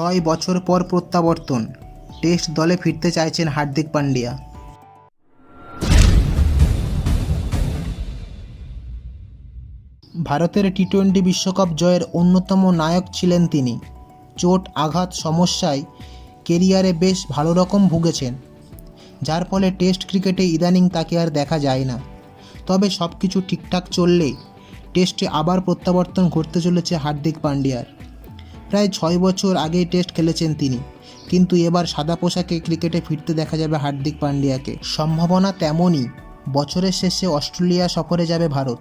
ছয় বছর পর প্রত্যাবর্তন। টেস্ট দলে ফিরতে চাইছেন হার্দিক পান্ডিয়া। ভারতের টি টোয়েন্টি বিশ্বকাপ জয়ের অন্যতম নায়ক ছিলেন তিনি। চোট, আঘাত, সমস্যায় কেরিয়ারে বেশ ভালো রকম ভুগেছেন। যার ফলে টেস্ট ক্রিকেটে ইদানিং তাকে আর দেখা যায় না। তবে সব কিছু ঠিকঠাক চললে টেস্টে আবার প্রত্যাবর্তন ঘটতে চলেছে হার্দিক পান্ডিয়ার। প্রায় ছয় বছর আগেই টেস্ট খেলেছেন তিনি। কিন্তু এবার সাদা পোশাকে ক্রিকেটে ফিরতে দেখা যাবে হার্দিক পান্ডিয়াকে। সম্ভাবনা তেমনই, বছরের শেষে অস্ট্রেলিয়া সফরে যাবে ভারত,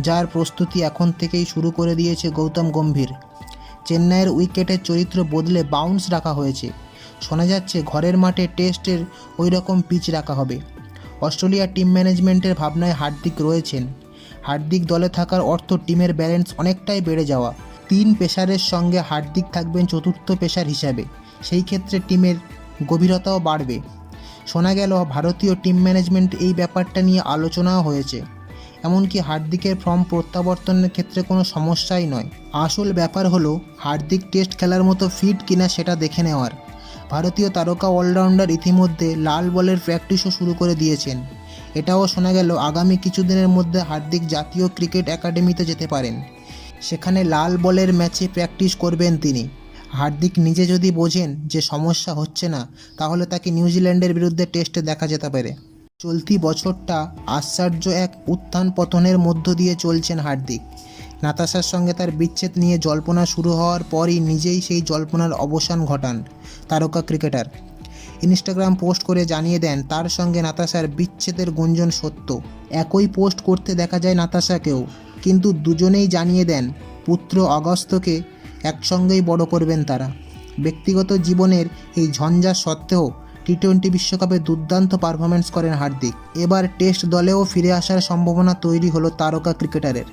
যার প্রস্তুতি এখন থেকেই শুরু করে দিয়েছে গৌতম গম্ভীর। চেন্নাইয়ের উইকেটের চরিত্র বদলে বাউন্স রাখা হয়েছে। শোনা যাচ্ছে ঘরের মাঠে টেস্টের ওই রকম পিচ রাখা হবে। অস্ট্রেলিয়ার টিম ম্যানেজমেন্টের ভাবনায় হার্দিক রয়েছেন। হার্দিক দলে থাকার অর্থ টিমের ব্যালেন্স অনেকটাই বেড়ে যাওয়া। তিন পেসারের সঙ্গে হার্দিক থাকবেন চতুর্থ পেসার হিসাবে। সেই ক্ষেত্রে টিমের গভীরতাও বাড়বে। শোনা গেল, ভারতীয় টিম ম্যানেজমেন্ট এই ব্যাপারটা নিয়ে আলোচনাও হয়েছে। এমনকি হার্দিকের ফর্ম প্রত্যাবর্তনের ক্ষেত্রে কোনো সমস্যাই নয়। আসল ব্যাপার হলো, হার্দিক টেস্ট খেলার মতো ফিট কিনা সেটা দেখে নেওয়ার। ভারতীয় তারকা অলরাউন্ডার ইতিমধ্যে লাল বলের প্র্যাকটিসও শুরু করে দিয়েছেন। এটাও শোনা গেল, আগামী কিছুদিনের মধ্যে হার্দিক জাতীয় ক্রিকেট একাডেমিতে যেতে পারেন। সেখানে লাল বলের ম্যাচে প্র্যাকটিস করবেন তিনি। হার্দিক নিজে যদি বোঝেন যে সমস্যা হচ্ছে না, তাহলে তাকে নিউজিল্যান্ডের বিরুদ্ধে টেস্টে দেখা যেতে পারে। চলতি বছরটা আশ্চর্য এক উত্থান পতনের মধ্য দিয়ে চলছেন হার্দিক। নাতাশার সঙ্গে তার বিচ্ছেদ নিয়ে জল্পনা শুরু হওয়ার পরই নিজেই সেই জল্পনার অবসান ঘটান তারকা ক্রিকেটার। ইনস্টাগ্রাম পোস্ট করে জানিয়ে দেন, তার সঙ্গে নাতাশার বিচ্ছেদের গুঞ্জন সত্য। একই পোস্ট করতে দেখা যায় নাতাশাকেও। কিন্তু দুজনেই জানিয়ে দেন, পুত্র অগস্তকে একসঙ্গেই বড় করবেন তারা। ব্যক্তিগত জীবনের এই ঝঞ্ঝা সত্ত্বেও টি টোয়েন্টি বিশ্বকাপে দুর্দান্ত পারফরমেন্স করেন হার্দিক। এবার টেস্ট দলেও ফিরে আসার সম্ভাবনা তৈরি হলো তারকা ক্রিকেটারের।